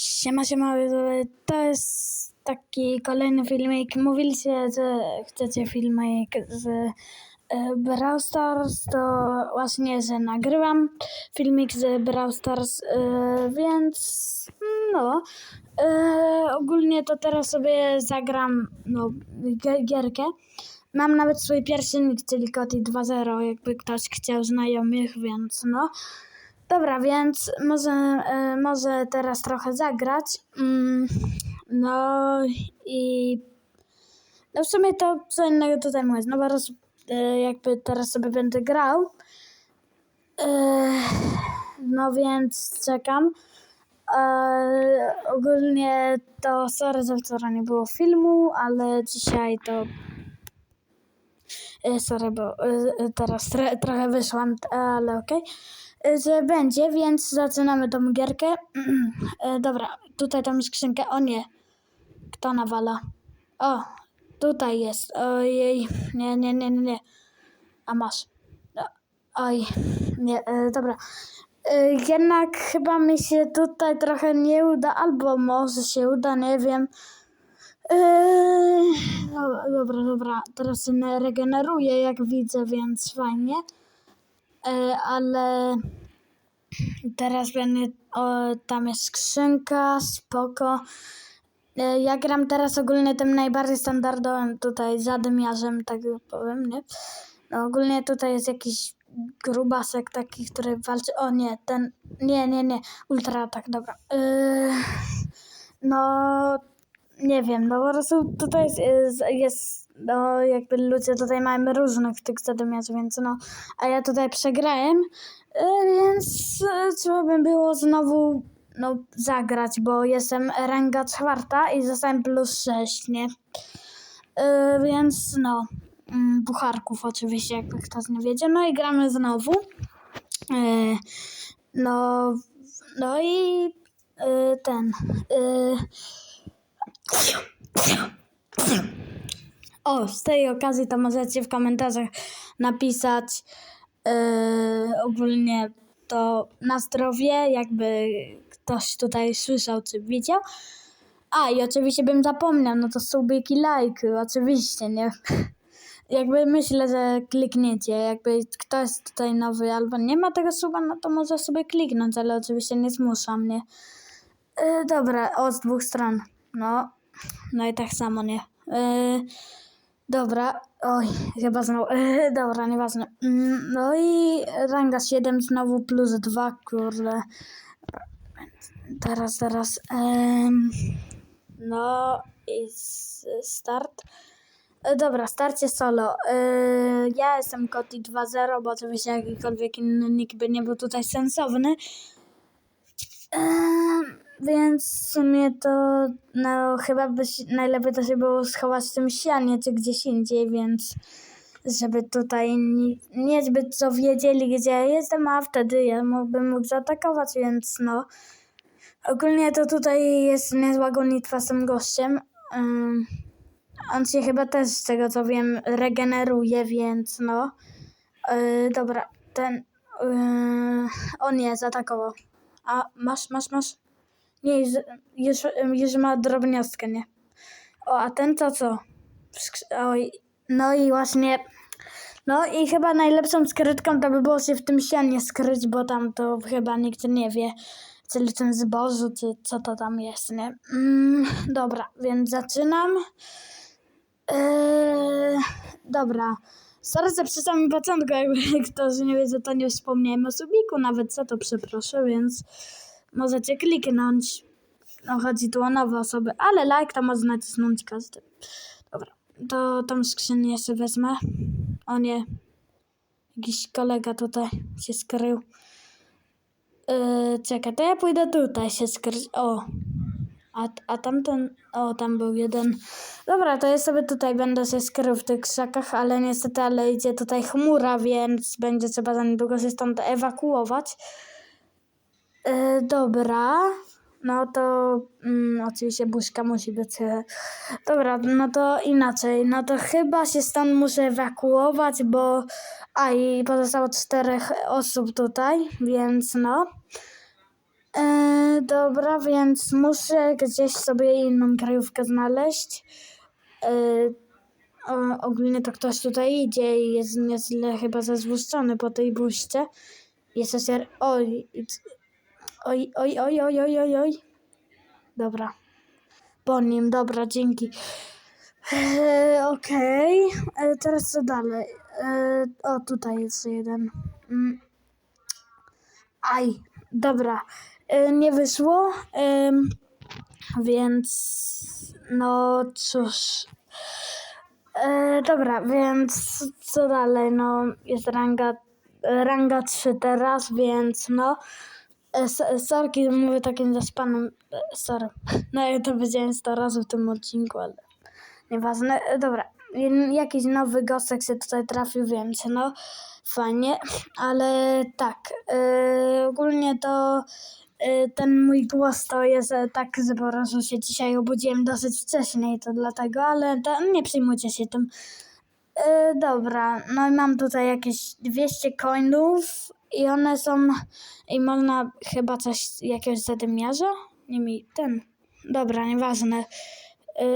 Siema, siema, to jest taki kolejny filmik. Mówiliście, że chcecie filmik z e, Brawl Stars, to właśnie, że nagrywam filmik z Brawl Stars, e, więc no, e, ogólnie to teraz sobie zagram no, gi- gierkę. Mam nawet swój pierwszy nick, czyli Koti 2.0, jakby ktoś chciał znajomych, więc no. Dobra, więc może, e, może teraz trochę zagrać. Mm, no i no w sumie to co innego tutaj mówię. No bo roz, e, jakby teraz sobie będę grał. E, no więc czekam. Ogólnie to sorry, że wczoraj nie było filmu, ale dzisiaj to Sorry, bo teraz tro, trochę wyszłam, ale okej. E, Że będzie, więc zaczynamy tą gierkę. E, Dobra, tutaj tam skrzynkę. O nie. Kto nawala? O, tutaj jest. Ojej. Nie, nie, nie, nie, nie. A masz. O, Oj. Nie, e, dobra. Jednak chyba mi się tutaj trochę nie uda, albo może się uda, nie wiem. Eee, no, dobra, dobra, teraz się ne- regeneruję, jak widzę, więc fajnie. Eee, ale teraz będę, o, tam jest skrzynka, spoko. Eee, ja gram teraz ogólnie tym najbardziej standardowym tutaj zadymiarzem, tak powiem, nie? No ogólnie tutaj jest jakiś grubasek taki, który walczy, o nie, ten, nie, nie, nie, ultra atak, dobra. Eee, no, nie wiem, no po prostu tutaj jest, jest, no jakby ludzie tutaj mamy różnych tych zadymiarzy, więc no, a ja tutaj przegrałem, y, więc trzeba by było znowu no zagrać, bo jestem ranga czwarta i zostałem plus 6, nie? Y, więc no, mm, pucharków oczywiście, jakby ktoś nie wiedział, no i gramy znowu. Y, no, no i ten... Y, o, z tej okazji to możecie w komentarzach napisać yy, ogólnie to na zdrowie, jakby ktoś tutaj słyszał czy widział. A i oczywiście bym zapomniał, no to subiki, lajky, oczywiście, nie? Jakby myślę, że klikniecie, jakby ktoś tutaj nowy albo nie ma tego suba, no to może sobie kliknąć, ale oczywiście nie zmuszam, nie? Yy, dobra, o, z dwóch stron. No, no i tak samo, nie? Yy, dobra, oj, chyba znowu, yy, dobra, nieważne. Mm, no i ranga 7 znowu plus 2, kurde. Teraz, teraz, em, no i start. E, Dobra, starcie solo. E, ja jestem Koti 2.0, bo oczywiście jakikolwiek inny nick by nie był tutaj sensowny. Em, więc w sumie to no chyba by najlepiej to się było schować w tym sianie czy gdzieś indziej, więc żeby tutaj ni, niezbyt co wiedzieli gdzie ja jestem, a wtedy ja mógłbym mógł zaatakować, więc no ogólnie to tutaj jest niezła gonitwa z tym gościem. Em, on się chyba też z tego co wiem regeneruje, więc no Yy, dobra, ten yy, on nie zaatakował. A masz, masz, masz? Nie, już, już, ma drobniostkę, nie? O, a ten to co? Oj, no i właśnie. No i chyba najlepszą skrytką to by było się w tym sianie skryć, bo tam to chyba nikt nie wie, czyli ten zbożu, czy co to tam jest, nie? Mm, dobra, więc zaczynam. Eee, dobra. Że przy samym początku, jakby ktoś nie wie, że to nie wspomniałem o subiku, nawet co to przeproszę, więc możecie kliknąć. No, chodzi tu o nowe osoby, ale like to może nacisnąć każdy. Dobra, to tą skrzynię sobie wezmę. O nie, jakiś kolega tutaj się skrył. Yy, czekaj, to ja pójdę tutaj się skryć. O, a, a tamten, o tam był jeden. Dobra, to ja sobie tutaj będę się skrył w tych krzakach, ale niestety, ale idzie tutaj chmura, więc będzie trzeba za niedługo się stąd ewakuować. E, dobra, no to mm, oczywiście buźka musi być. E, dobra, no to inaczej, no to chyba się stąd muszę ewakuować, bo a i pozostało czterech osób tutaj, więc no. E, dobra, więc muszę gdzieś sobie inną krajówkę znaleźć. E, o, ogólnie to ktoś tutaj idzie i jest nieźle chyba zezłuszczony po tej buźce. Jest ser... Oj, oj, oj, oj, oj, oj, oj. Dobra. Po nim, dobra, dzięki. E, Okej, E, teraz co dalej? E, o, tutaj jest jeden. Mm. Aj, dobra. E, nie wyszło, więc no cóż. E, dobra, więc co dalej? No, jest ranga, ranga 3 teraz, więc no. E, sorki, mówię takim zaspanym. E, sorry. No ja to powiedziałem 100 razy w tym odcinku, ale nieważne. E, dobra, jakiś nowy gostek się tutaj trafił, więc no fajnie, ale tak, e, ogólnie to e, ten mój głos to jest e, tak, że się dzisiaj obudziłem dosyć wcześnie i to dlatego, ale to, nie przejmujcie się tym. Dobra, no i mam tutaj jakieś 200 coinów i one są, i można chyba coś, jakiegoś zadymiarza? Nie mi, ten, dobra, nieważne. E,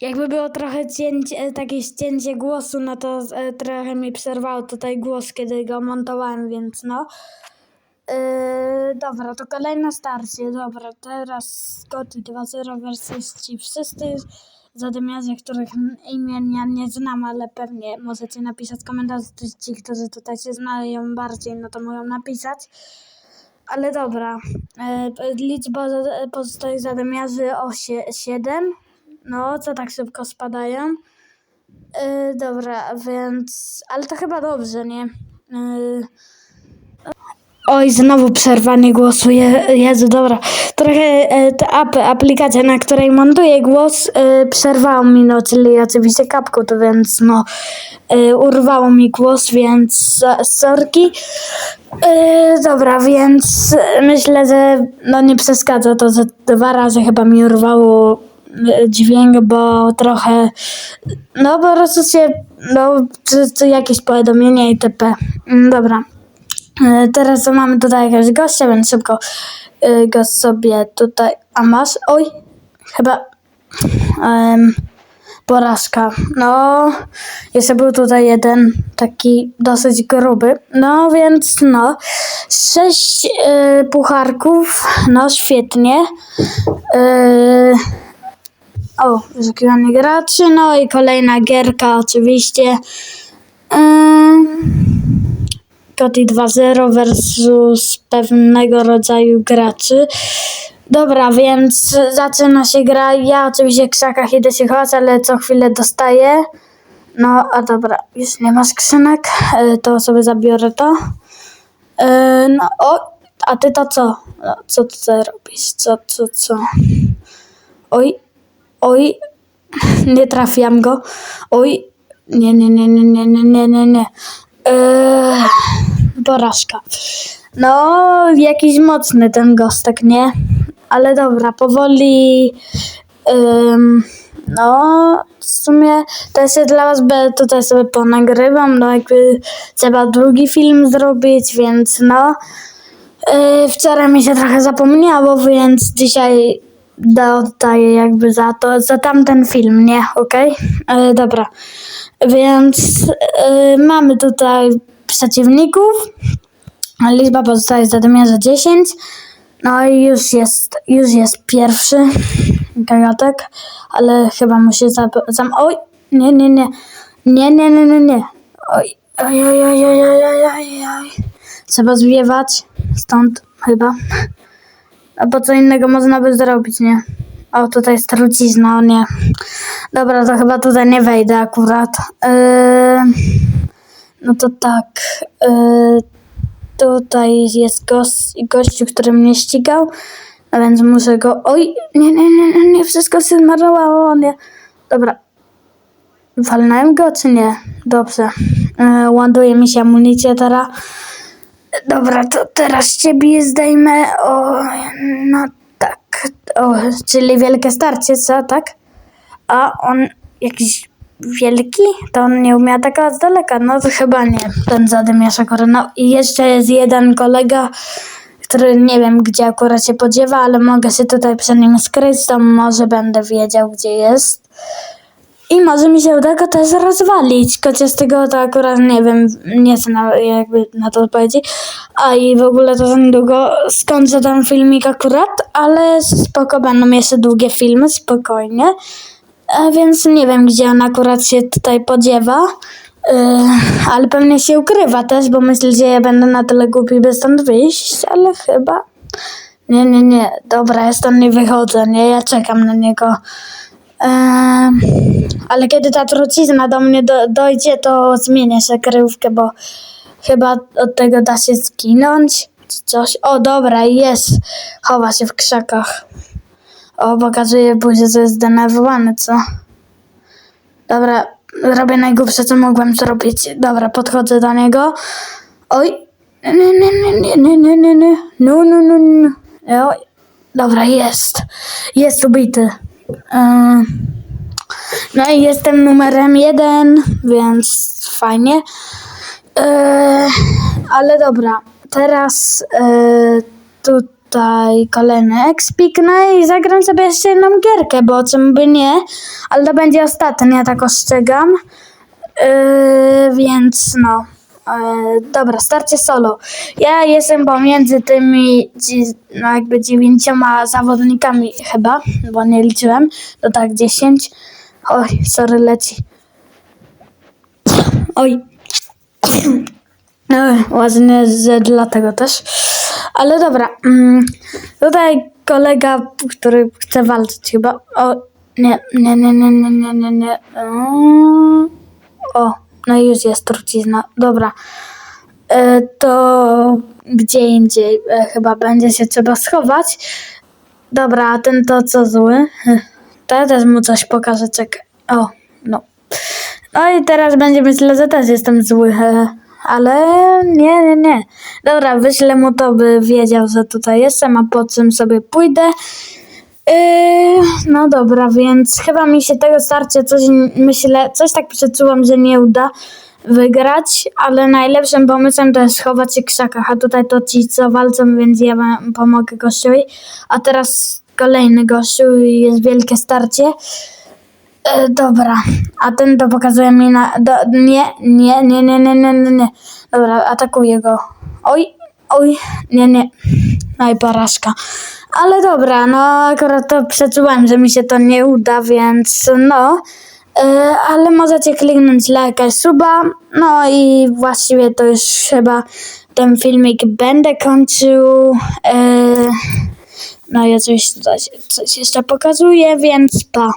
jakby było trochę cięcie, takie ścięcie głosu, no to e, trochę mi przerwało tutaj głos, kiedy go montowałem, więc no. Yy, dobra, to kolejne starcie. Dobra, teraz Scotty 2.0 versus ci wszyscy zadymiarze, których imienia nie znam, ale pewnie możecie napisać komentarz. Ci, którzy tutaj się znają bardziej, no to mogą napisać. Ale dobra, yy, liczba pozostałych zadymiarzy o 7. No, co tak szybko spadają? Yy, dobra, więc... Ale to chyba dobrze, nie? Yy, Oj, znowu przerwanie głosu. Je, Jezu, dobra. Trochę e, ta ap, aplikacja, na której montuję głos, e, przerwało mi, no, czyli oczywiście kapką, to więc no, e, urwało mi głos, więc so- sorki. E, dobra, więc myślę, że no nie przeszkadza to, że dwa razy chyba mi urwało e, dźwięk, bo trochę, no po prostu się, no, czy, czy jakieś powiadomienia itp. Mm, Dobra. E, Teraz mamy tutaj jakiegoś gościa, więc szybko e, go sobie tutaj. A masz? Oj, chyba. Um, porażka. No, jeszcze był tutaj jeden taki dosyć gruby. No więc no, sześć e, pucharków. No, świetnie. E, o, wyszukiwanie graczy. No i kolejna gierka, oczywiście. Ym, Gotti 2.0 versus pewnego rodzaju graczy. Dobra, więc zaczyna się gra. Ja oczywiście w krzakach idę się chować, ale co chwilę dostaję. No, a dobra, już nie ma skrzynek, e, to sobie zabiorę to. E, No, o, a ty to co? No, co ty tutaj robisz? Co, co, co? Oj, oj, nie trafiam go. Oj, nie, nie, nie, nie, nie, nie, nie, nie, nie. Eee, porażka. No, jakiś mocny ten gostek, nie? Ale dobra, powoli. Ym, no, w sumie to jest dla was, bo tutaj sobie ponagrywam, no jakby trzeba drugi film zrobić, więc no. Yy, wczoraj mi się trochę zapomniało, więc dzisiaj dostaję jakby za to, za tamten film, nie? Okej? E, Dobra. Więc e, mamy tutaj przeciwników. Liczba pozostaje zadymiarza 10. No i już jest, już jest pierwszy gagatek, ale chyba musi zam... zam oj, nie, nie, nie. Nie, nie, nie, nie, nie. Oj, oj, oj, oj, oj, oj, oj, oj. Trzeba zwiewać stąd chyba. Po co innego można by zrobić, nie? O, tutaj jest trucizna, o nie. Dobra, to chyba tutaj nie wejdę akurat. Yy, no to tak. Yy, tutaj jest gość, gościu, który mnie ścigał, a więc muszę go... Oj, nie, nie, nie, nie, wszystko się zmarnowało, nie. Dobra. Walnąłem go, czy nie? Dobrze. Yy, ładuje mi się amunicja teraz. Dobra, to teraz ciebie zdejmę. O, no tak. O, czyli wielkie starcie, co, tak? A on jakiś wielki? To on nie umie atakować z daleka. No to chyba nie, ten zadymiarz akurat. No i jeszcze jest jeden kolega, który nie wiem, gdzie akurat się podziewa, ale mogę się tutaj przed nim skryć, to może będę wiedział, gdzie jest. I może mi się uda go też rozwalić, chociaż tego to akurat nie wiem, nie chcę na, jakby na to odpowiedzieć. A i w ogóle to za niedługo skończę ten filmik akurat, ale spoko, będą jeszcze długie filmy, spokojnie. A więc nie wiem, gdzie on akurat się tutaj podziewa. Yy, ale pewnie się ukrywa też, bo myślę, że ja będę na tyle głupi, by stąd wyjść, ale chyba... Nie, nie, nie. Dobra, ja stąd nie wychodzę, nie? Ja czekam na niego. Ale kiedy ta trucizna do mnie do, dojdzie, to zmienię się kryjówkę, bo chyba od tego da się zginąć, czy coś. O, dobra, jest. Chowa się w krzakach. O, pokazuje buzię, że jest zdenerwowany, co? Dobra, robię najgłupsze, co mogłem zrobić. Dobra, podchodzę do niego. Oj. Nie, nie, nie, nie, nie, nie, nie, nie. No, no, no, no. Oj. Dobra, jest. Jest ubity. Ym. No i jestem numerem jeden, więc fajnie. Yy, ale dobra, teraz yy, tutaj kolejny expik, no i zagram sobie jeszcze jedną gierkę, bo czym by nie, ale to będzie ostatnia, tak ostrzegam. Więc no dobra, starcie solo. Ja jestem pomiędzy tymi no jakby dziewięcioma zawodnikami chyba, bo nie liczyłem. To tak dziesięć. Oj, sorry, leci. Oj. No, ładnie, że dlatego też. Ale dobra, mm, tutaj kolega, który chce walczyć chyba. O, nie, nie, nie, nie, nie, nie, nie. O no już jest trucizna. Dobra. E, To gdzie indziej e, chyba będzie się trzeba schować. Dobra, a ten to co zły? To ja też mu coś pokażę, czekaj. O, no. No i teraz będzie myślę, że też jestem zły, ale nie, nie, nie. Dobra, wyślę mu to, by wiedział, że tutaj jestem, a po czym sobie pójdę. Yy, no dobra, więc chyba mi się tego starcia coś, myślę, coś tak przeczułam, że nie uda wygrać, ale najlepszym pomysłem to jest schować się w krzakach, a tutaj to ci co walczą, więc ja wam pomogę gościowi. A teraz kolejny gościu i jest wielkie starcie. E, dobra, a ten to pokazuje mi na... Do, nie, nie, nie, nie, nie, nie, nie, nie. Dobra, atakuję go. Oj, oj, nie, nie. No porażka. Ale dobra, no akurat to przeczułem, że mi się to nie uda, więc no. E, ale możecie kliknąć lajka, suba. No i właściwie to już chyba ten filmik będę kończył. E, no i oczywiście coś, coś jeszcze pokazuję, więc pa.